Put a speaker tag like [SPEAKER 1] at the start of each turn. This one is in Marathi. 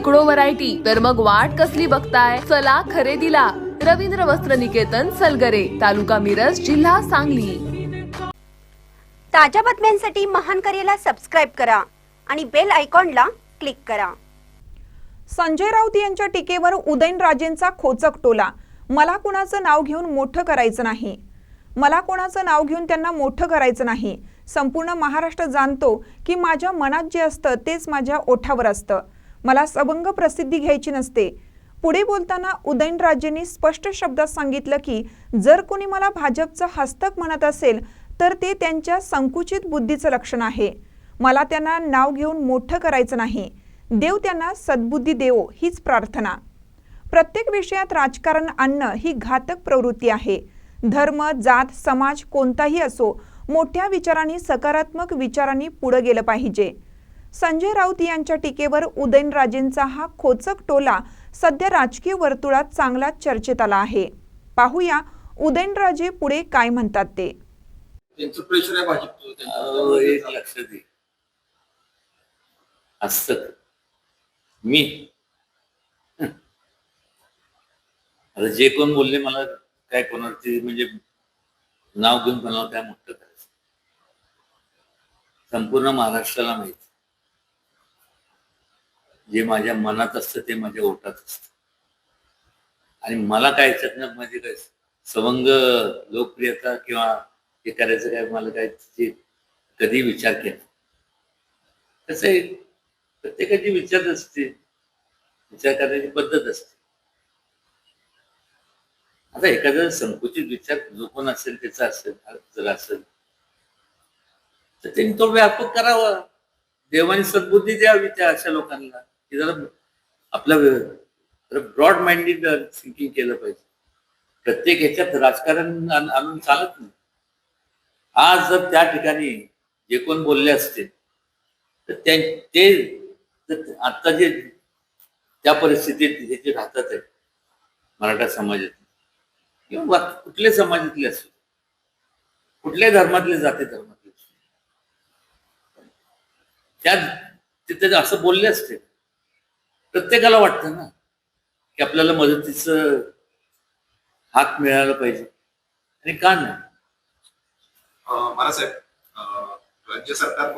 [SPEAKER 1] शेकडो व्हरायटी तर मग वाट कसली बघताय? चला खरेदीला. रवींद्र वस्त्र निकेतन सलगरे तालुका मिरज जिल्हा सांगली.
[SPEAKER 2] ताज्या बातम्यांसाठी महान करेला सबस्क्राईब करा आणि बेल आयकॉनला क्लिक करा.
[SPEAKER 3] संजय राऊत यांच्या टीकेवर उदयनराजेंचा खोचक टोला. मला कुणाचं नाव घेऊन मोठं करायचं नाही. मला कोणाचं नाव घेऊन त्यांना मोठं करायचं नाही. संपूर्ण महाराष्ट्र जाणतो की माझ्या मनात जे असतं तेच माझ्या ओठावर असतं. मला सबंग प्रसिद्धी घ्यायची नसते. पुढे बोलताना उदयनराजेंनी स्पष्ट शब्दात सांगितलं की जर कोणी मला भाजपचं हस्तक म्हणत असेल तर ते त्यांच्या संकुचित बुद्धीचं लक्षण आहे. मला त्यांना नाव घेऊन मोठं करायचं नाही. देव त्यांना सद्बुद्धी देवो हीच प्रार्थना. प्रत्येक विषयात राजकारण आणणं ही घातक प्रवृत्ती आहे. धर्म जात समाज कोणताही असो मोठ्या विचारांनी सकारात्मक विचारांनी पुढं गेलं पाहिजे. संजय राऊत यांच्या टीकेवर उदयनराजेंचा हा खोचक टोला सध्या राजकीय वर्तुळात चांगलाच चर्चेत आला आहे. पाहूया उदयनराजे पुढे काय म्हणतात ते.
[SPEAKER 4] त्यांचं प्रेशर आहे भाजपचं
[SPEAKER 5] अहो,
[SPEAKER 4] त्यांच्यावर.
[SPEAKER 5] एक लक्षात दे. हस्तक मी. आता जे कोण बोलले मला काय कोणाची म्हणजे नाव घेऊन कोणाला काय मोठं करायचं? संपूर्ण महाराष्ट्राला माहिती. जे माझ्या मनात असतं ते माझ्या ओठात असतं. आणि मला काय याच्यातनं म्हणजे काय सवंग लोकप्रियता किंवा हे करायचं काय मला काय कधी विचार केला कसं आहे प्रत्येकाची विचार असते विचार करण्याची पद्धत असते. आता एखादा संकुचित विचार जो कोण असेल त्याचा असेल जर असेल तर त्यांनी तो व्यापक करावा. देवाने सद्बुद्धी द्यावी त्या अशा लोकांना. हे जरा आपलं ब्रॉड माइंडेड थिंकिंग केलं पाहिजे. प्रत्येक ह्याच्यात राजकारण आणून चालत नाही. आज जर त्या ठिकाणी जे कोण बोलले असते तर त्या- ते आता जे त्या परिस्थितीत हे जे राहतात आहे मराठा समाजात किंवा कुठल्या समाजातले असो कुठल्याही धर्मातले जाते धर्मातले असो त्या तिथे असं बोलले असते प्रत्येकाला वाटतं ना की आपल्याला मदतीचं हात मिळायला पाहिजे. आणि का नाही?
[SPEAKER 4] अं, राज्य सरकार